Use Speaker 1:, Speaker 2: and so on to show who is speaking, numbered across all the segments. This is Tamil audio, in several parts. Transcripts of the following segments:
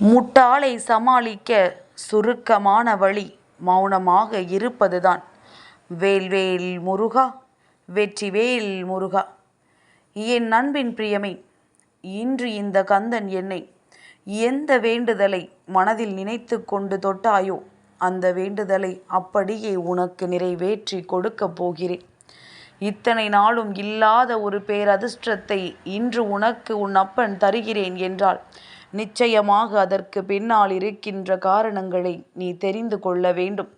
Speaker 1: முட்டாளை சமாளிக்க சுருக்கமான வழி மௌனமாக இருப்பதுதான். வேல்வேல் முருகா வெற்றிவேல் முருகா! என் அன்பின் பிரியமே! இன்று இந்த கந்தன் என்னை எந்த வேண்டுதலை மனதில் நினைத்து கொண்டு தொட்டாயோ அந்த வேண்டுதலை அப்படியே உனக்கு நிறைவேற்றி கொடுக்கப் போகிறேன். இத்தனை நாளும் இல்லாத ஒரு பேரதிர்ஷ்டத்தை இன்று உனக்கு உன் அப்பன் தருகிறேன் என்றால் நிச்சயமாக அதற்கு பின்னால் இருக்கின்ற காரணங்களை நீ தெரிந்து கொள்ள வேண்டும்.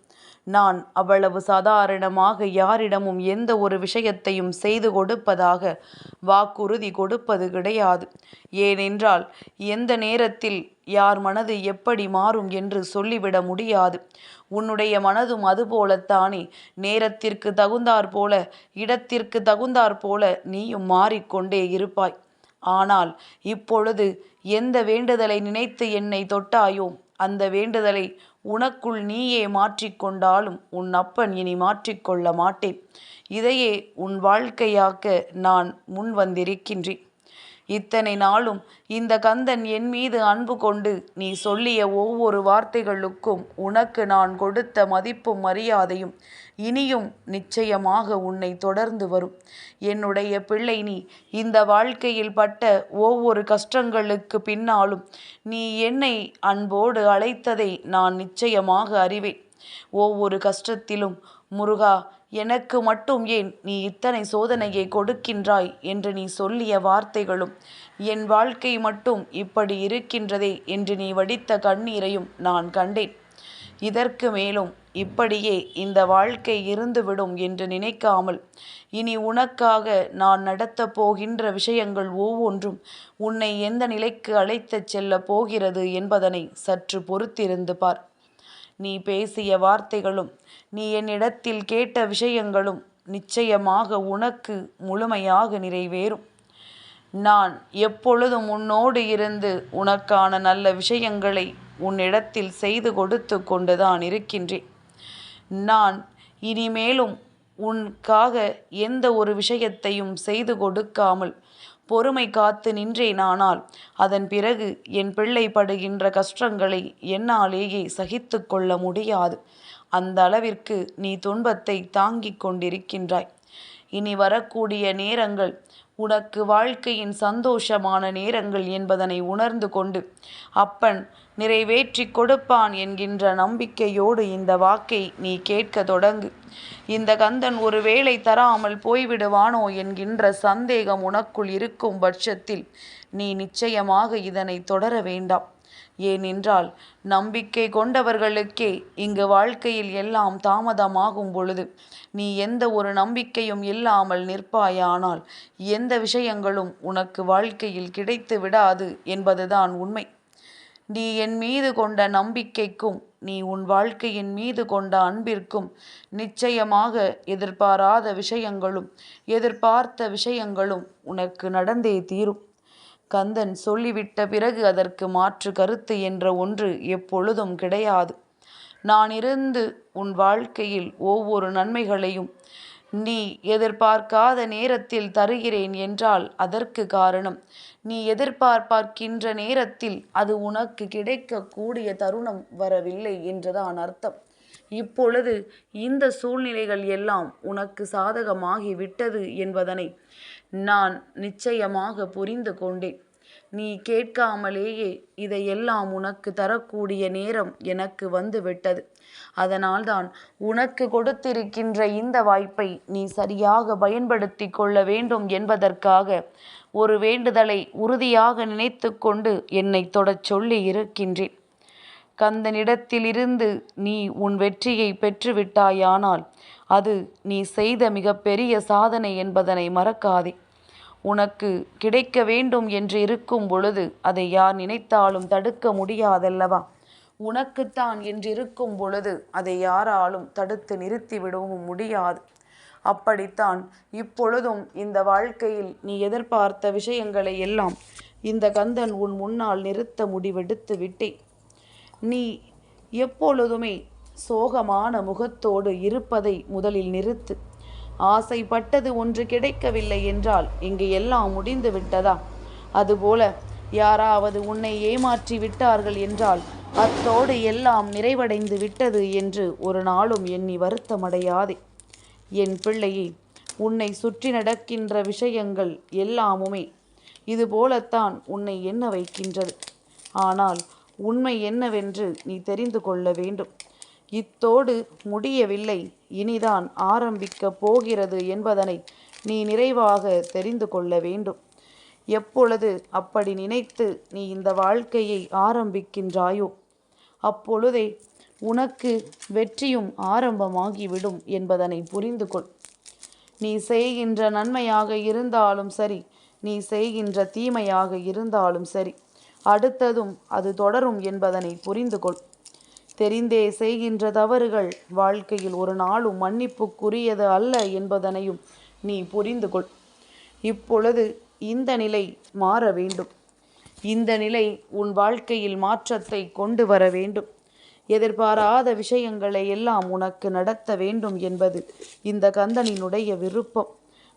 Speaker 1: நான் அவ்வளவு சாதாரணமாக யாரிடமும் எந்த ஒரு விஷயத்தையும் செய்து கொடுப்பதாக வாக்குறுதி கொடுப்பது கிடையாது. ஏனென்றால் எந்த நேரத்தில் யார் மனது எப்படி மாறும் என்று சொல்லிவிட முடியாது. உன்னுடைய மனதும் அதுபோலத்தானே நேரத்திற்கு தகுந்தாற்போல இடத்திற்கு தகுந்தாற்போல நீயும் மாறிக்கொண்டே இருப்பாய். ஆனால் இப்பொழுது எந்த வேண்டுதலை நினைத்து என்னை தொட்டாயோ அந்த வேண்டுதலை உனக்குள் நீயே மாற்றிக்கொண்டாலும் உன் அப்பன் இனி மாற்றிக்கொள்ள மாட்டேன். இதையே உன் வாழ்க்கையாக்க நான் முன் வந்திருக்கின்றேன். இத்தனை நாளும் இந்த கந்தன் என் மீது அன்பு கொண்டு நீ சொல்லிய ஒவ்வொரு வார்த்தைகளுக்கும் உனக்கு நான் கொடுத்த மதிப்பும் மரியாதையும் இனியும் நிச்சயமாக உன்னை தொடர்ந்து வரும். என்னுடைய பிள்ளை நீ இந்த வாழ்க்கையில் பட்ட ஒவ்வொரு கஷ்டங்களுக்கு பின்னாலும் நீ என்னை அன்போடு அழைத்ததை நான் நிச்சயமாக அறிவேன். ஒவ்வொரு கஷ்டத்திலும் முருகா எனக்கு மட்டும் ஏன் நீ இத்தனை சோதனையை கொடுக்கின்றாய் என்று நீ சொல்லிய வார்த்தைகளும் என் வாழ்க்கை மட்டும் இப்படி இருக்கின்றதே என்று நீ வடித்த கண்ணீரையும் நான் கண்டேன். இதற்கு மேலும் இப்படியே இந்த வாழ்க்கை இருந்துவிடும் என்று நினைக்காமல் இனி உனக்காக நான் நடத்தப் போகின்ற விஷயங்கள் ஒவ்வொன்றும் உன்னை எந்த நிலைக்கு அழைத்துச் செல்லப் போகிறது என்பதனை சற்று பொறுத்திருந்து பார். நீ பேசிய வார்த்தைகளும் நீ என்னிடத்தில் கேட்ட விஷயங்களும் நிச்சயமாக உனக்கு முழுமையாக நிறைவேறும். நான் எப்பொழுதும் உன்னோடு இருந்து உனக்கான நல்ல விஷயங்களை உன்னிடத்தில் செய்து கொடுத்து கொண்டுதான் இருக்கின்றேன். நான் இனிமேலும் உன்காக எந்த ஒரு விஷயத்தையும் செய்து கொடுக்காமல் பொறுமை காத்து நின்றேனானால் அதன் பிறகு என் பிள்ளை படுகின்ற கஷ்டங்களை என்னாலேயே சகித்துக் கொள்ள முடியாது. அந்த அளவிற்கு நீ துன்பத்தை தாங்கிக் கொண்டிருக்கின்றாய். இனி வரக்கூடிய நேரங்கள் உனக்கு வாழ்க்கையின் சந்தோஷமான நேரங்கள் என்பதனை உணர்ந்து கொண்டு அப்பன் நிறைவேற்றிக் கொடுப்பான் என்கின்ற நம்பிக்கையோடு இந்த வாக்கை நீ கேட்க தொடங்கு. இந்த கந்தன் ஒருவேளை தராமல் போய்விடுவானோ என்கின்ற சந்தேகம் உனக்குள் இருக்கும் பட்சத்தில் நீ நிச்சயமாக இதனை தொடர வேண்டாம். ஏனென்றால் நம்பிக்கை கொண்டவர்களுக்கே இங்கு வாழ்க்கையில் எல்லாம் தாமதமாகும் பொழுது நீ எந்த ஒரு நம்பிக்கையும் இல்லாமல் நிற்பாயானால் எந்த விஷயங்களும் உனக்கு வாழ்க்கையில் கிடைத்து விடாது என்பதுதான் உண்மை. நீ என் மீது கொண்ட நம்பிக்கைக்கும் நீ உன் வாழ்க்கையின் மீது கொண்ட அன்பிற்கும் நிச்சயமாக எதிர்பாராத விஷயங்களும் எதிர்பார்த்த விஷயங்களும் உனக்கு நடந்தே தீரும். கந்தன் சொல்லிவிட்ட பிறகு அதற்கு மாற்று கருத்து என்ற ஒன்று எப்பொழுதும் கிடையாது. நான் இருந்து உன் வாழ்க்கையில் ஒவ்வொரு நன்மைகளையும் நீ எதிர்பார்க்காத நேரத்தில் தருகிறேன் என்றால் அதற்கு காரணம் நீ எதிர்பார்ப்பார்க்கின்ற நேரத்தில் அது உனக்கு கிடைக்கக்கூடிய தருணம் வரவில்லை என்றுதான் அர்த்தம். இப்பொழுது இந்த சூழ்நிலைகள் எல்லாம் உனக்கு சாதகமாகி விட்டது என்பதனை நான் நிச்சயமாக புரிந்து கொண்டேன். நீ கேட்காமலேயே இதையெல்லாம் உனக்கு தரக்கூடிய நேரம் எனக்கு வந்துவிட்டது அதனால்தான் உனக்கு கொடுத்திருக்கின்ற இந்த வாய்ப்பை நீ சரியாக பயன்படுத்தி கொள்ள வேண்டும் என்பதற்காக ஒரு வேண்டுதலை உறுதியாக நினைத்து கொண்டு என்னை தொடச் சொல்லி இருக்கின்றேன். கந்தனிடத்திலிருந்து நீ உன் வெற்றியை பெற்றுவிட்டாயானால் அது நீ செய்த மிகப்பெரிய சாதனை என்பதனை மறக்காதே. உனக்கு கிடைக்க வேண்டும் என்று இருக்கும் பொழுது அதை யார் நினைத்தாலும் தடுக்க முடியாதல்லவா? உனக்குத்தான் என்றிருக்கும் பொழுது அதை யாராலும் தடுத்து நிறுத்திவிடவும் முடியாது. அப்படித்தான் இப்பொழுதும் இந்த வாழ்க்கையில் நீ எதிர்பார்த்த விஷயங்களை எல்லாம் இந்த கந்தன் உன் முன்னால் நிறுத்த முடிவெடுத்து விட்டேன். நீ எப்பொழுதுமே சோகமான முகத்தோடு இருப்பதை முதலில் நிறுத்து. ஆசைப்பட்டது ஒன்று கிடைக்கவில்லை என்றால் இங்கு எல்லாம் முடிந்து விட்டதா? அதுபோல யாராவது உன்னை ஏமாற்றி விட்டார்கள் என்றால் அத்தோடு எல்லாம் நிறைவடைந்து விட்டது என்று ஒரு நாளும் எண்ணி வருத்தமடையாதே. என் பிள்ளையே உன்னை சுற்றி நடக்கின்ற விஷயங்கள் எல்லாமுமே இது போலத்தான் உன்னை எண்ண வைக்கின்றது. ஆனால் உண்மை என்னவென்று நீ தெரிந்து கொள்ள வேண்டும். இத்தோடு முடியவில்லை. இனிதான் ஆரம்பிக்கப் போகிறது என்பதனை நீ நிறைவாக தெரிந்து கொள்ள வேண்டும். எப்பொழுது அப்படி நினைத்து நீ இந்த வாழ்க்கையை ஆரம்பிக்கின்றாயோ அப்பொழுதே உனக்கு வெற்றியும் ஆரம்பமாகிவிடும் என்பதனை புரிந்து கொள். நீ செய்கின்ற நன்மையாக இருந்தாலும் சரி நீ செய்கின்ற தீமையாக இருந்தாலும் சரி அடுத்ததும் அது தொடரும் என்பதனை புரிந்து கொள். தெரிந்தே செய்கின்ற தவறுகள். வாழ்க்கையில் ஒரு நாளும் மன்னிப்புக்குரியது அல்ல என்பதனையும் நீ புரிந்து கொள் இப்பொழுது இந்த நிலை மாற வேண்டும். இந்த நிலை உன் வாழ்க்கையில் மாற்றத்தை கொண்டு வர வேண்டும். எதிர்பாராத விஷயங்களை எல்லாம் உனக்கு நடத்த வேண்டும் என்பது இந்த கந்தனினுடைய விருப்பம்.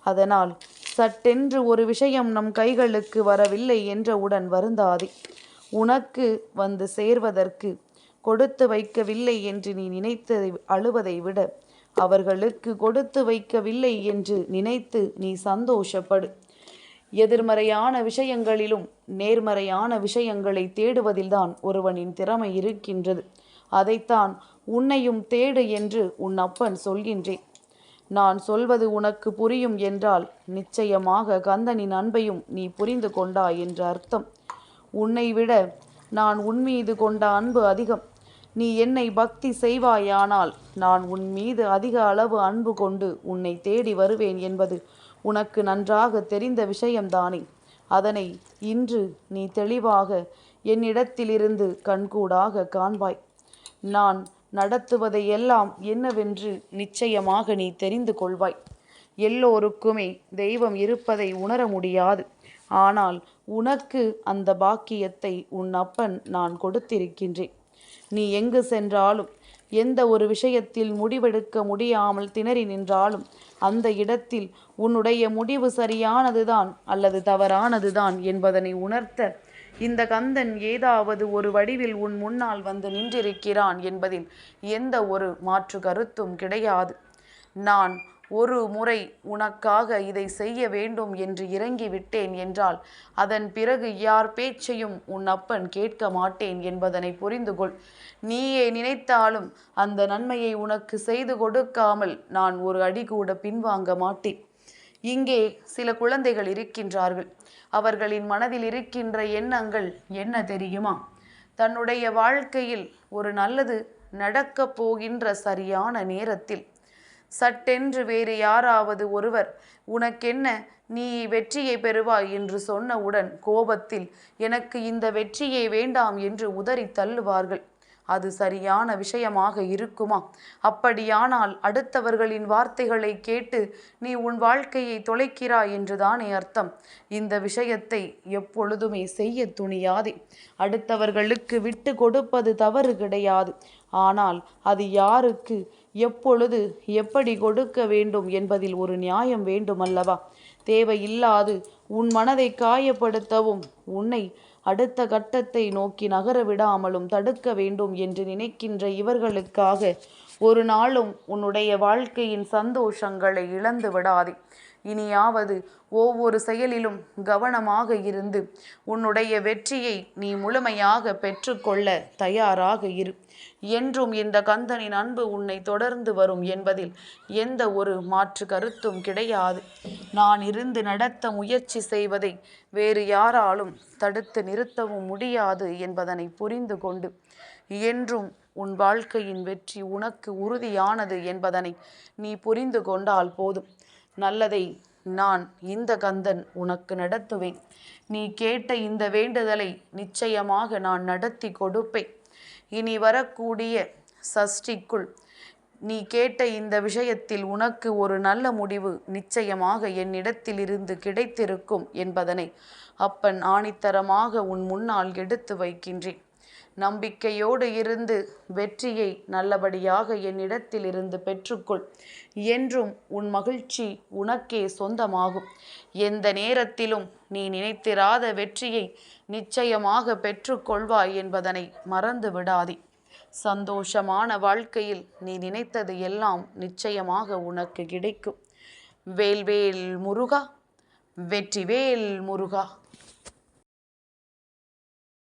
Speaker 1: அதனால் சட்டென்று ஒரு விஷயம் நம் கைகளுக்கு வரவில்லை என்றவுடன் வருந்தாதே. உனக்கு வந்து சேர்வதற்கு கொடுத்து வைக்கவில்லை என்று நீ நினைத்ததை அழுவதை விட. அவர்களுக்கு கொடுத்து வைக்கவில்லை என்று நினைத்து நீ சந்தோஷப்படு. எதிர்மறையான விஷயங்களிலும் நேர்மறையான விஷயங்களை தேடுவதில்தான் ஒருவனின் திறமை இருக்கின்றது. அதைத்தான் உன்னையும் தேடு என்று உன் அப்பன் சொல்கின்றேன். நான் சொல்வது உனக்கு புரியும் என்றால் நிச்சயமாக கந்தனின் அன்பையும் நீ புரிந்து கொண்டாய் என்று அர்த்தம். உன்னை விட நான் உன்மீது கொண்ட அன்பு அதிகம். நீ என்னை பக்தி செய்வாயானால் நான் உன் மீது அதிக அளவு அன்பு கொண்டு உன்னை தேடி வருவேன் என்பது உனக்கு நன்றாக தெரிந்த விஷயம்தானே. அதனை இன்று நீ தெளிவாக என்னிடத்திலிருந்து கண்கூடாக காண்பாய். நான் நடத்துவதையெல்லாம் என்னவென்று நிச்சயமாக நீ தெரிந்து கொள்வாய். எல்லோருக்குமே தெய்வம் இருப்பதை உணர முடியாது. ஆனால் உனக்கு அந்த பாக்கியத்தை உன் அப்பன் நான் கொடுத்திருக்கின்றேன். நீ எங்கு சென்றாலும் எந்த ஒரு விஷயத்தில் முடிவெடுக்க முடியாமல் திணறி நின்றாலும் அந்த இடத்தில் உன்னுடைய முடிவு சரியானதுதான் அல்லது தவறானதுதான் என்பதனை உணர்த்த இந்த கந்தன் ஏதாவது ஒரு வடிவில் உன் முன்னால் வந்து நின்றிருக்கிறான் என்பதில் எந்த ஒரு மாற்று கருத்தும் கிடையாது. நான் ஒரு முறை உனக்காக இதை செய்ய வேண்டும் என்று இறங்கி விட்டேன் என்றால் அதன் பிறகு யார் பேச்சையும் உன் அப்பன் கேட்க மாட்டேன் என்பதனை புரிந்து கொள் நீயே நினைத்தாலும் அந்த நன்மையை உனக்கு செய்து கொடுக்காமல் நான் ஒரு அடி கூட பின்வாங்க மாட்டேன். இங்கே சில குழந்தைகள் இருக்கின்றார்கள். அவர்களின் மனதில் இருக்கின்ற எண்ணங்கள் என்ன தெரியுமா? தன்னுடைய வாழ்க்கையில் ஒரு நல்லது நடக்கப் போகின்ற சரியான நேரத்தில் சட்டென்று வேறு யாராவது ஒருவர் உனக்கென்ன? நீ வெற்றியை பெறுவாய் என்று சொன்னவுடன் கோபத்தில் எனக்கு இந்த வெற்றியே வேண்டாம் என்று உதறி தள்ளுவார்கள். அது சரியான விஷயமாக இருக்குமா? அப்படியானால் அடுத்தவர்களின் வார்த்தைகளை கேட்டு நீ உன் வாழ்க்கையை தொலைக்கிறாய் என்றுதானே அர்த்தம். இந்த விஷயத்தை எப்பொழுதுமே செய்ய துணியாதே. அடுத்தவர்களுக்கு விட்டு கொடுப்பது தவறு கிடையாது. ஆனால் அது யாருக்கு எப்பொழுது எப்படி கொடுக்க வேண்டும் என்பதில் ஒரு நியாயம் வேண்டுமல்லவா? தேவையில்லாது உன் மனதை காயப்படுத்தவும் உன்னை அடுத்த கட்டத்தை நோக்கி நகர விடாமலும் தடுக்க வேண்டும் என்று நினைக்கின்ற இவர்களுக்காக ஒரு நாளும் உன்னுடைய வாழ்க்கையின் சந்தோஷங்களை இழந்து விடாதே. இனியாவது ஒவ்வொரு செயலிலும் கவனமாக இருந்து உன்னுடைய வெற்றியை நீ முழுமையாக பெற்றுக்கொள்ள தயாராக இரு. என்றும் இந்த கந்தனின் அன்பு உன்னை தொடர்ந்து வரும் என்பதில் எந்த ஒரு மாற்று கருத்தும் கிடையாது. நான் இருந்து நடத்த முயற்சி செய்வதை வேறு யாராலும் தடுத்து நிறுத்தவும் முடியாது என்பதனை புரிந்து கொண்டு என்றும் உன் வாழ்க்கையின் வெற்றி உனக்கு உறுதியானது என்பதனை நீ புரிந்து கொண்டால் போதும். நல்லதை நான் இந்த கந்தன் உனக்கு நடத்துவேன். நீ கேட்ட இந்த வேண்டுதலை நிச்சயமாக நான் நடத்தி கொடுப்பேன். இனி வரக்கூடிய சஷ்டிக்குள் நீ கேட்ட இந்த விஷயத்தில் உனக்கு ஒரு நல்ல முடிவு நிச்சயமாக என்னிடத்திலிருந்து கிடைத்திருக்கும் என்பதனை அப்பன் ஆணித்தரமாக உன் முன்னால் எடுத்து வைக்கின்றேன். நம்பிக்கையோடு இருந்து வெற்றியை நல்லபடியாக என்னிடத்தில் இருந்து பெற்றுக்கொள். என்றும் உன் மகிழ்ச்சி உனக்கே சொந்தமாகும். எந்த நேரத்திலும் நீ நினைத்திராத வெற்றியை நிச்சயமாக பெற்றுக்கொள்வாய் என்பதனை மறந்து விடாதே சந்தோஷமான வாழ்க்கையில் நீ நினைத்தது எல்லாம் நிச்சயமாக உனக்கு கிடைக்கும். வேல்வேல் முருகா வெற்றிவேல் முருகா.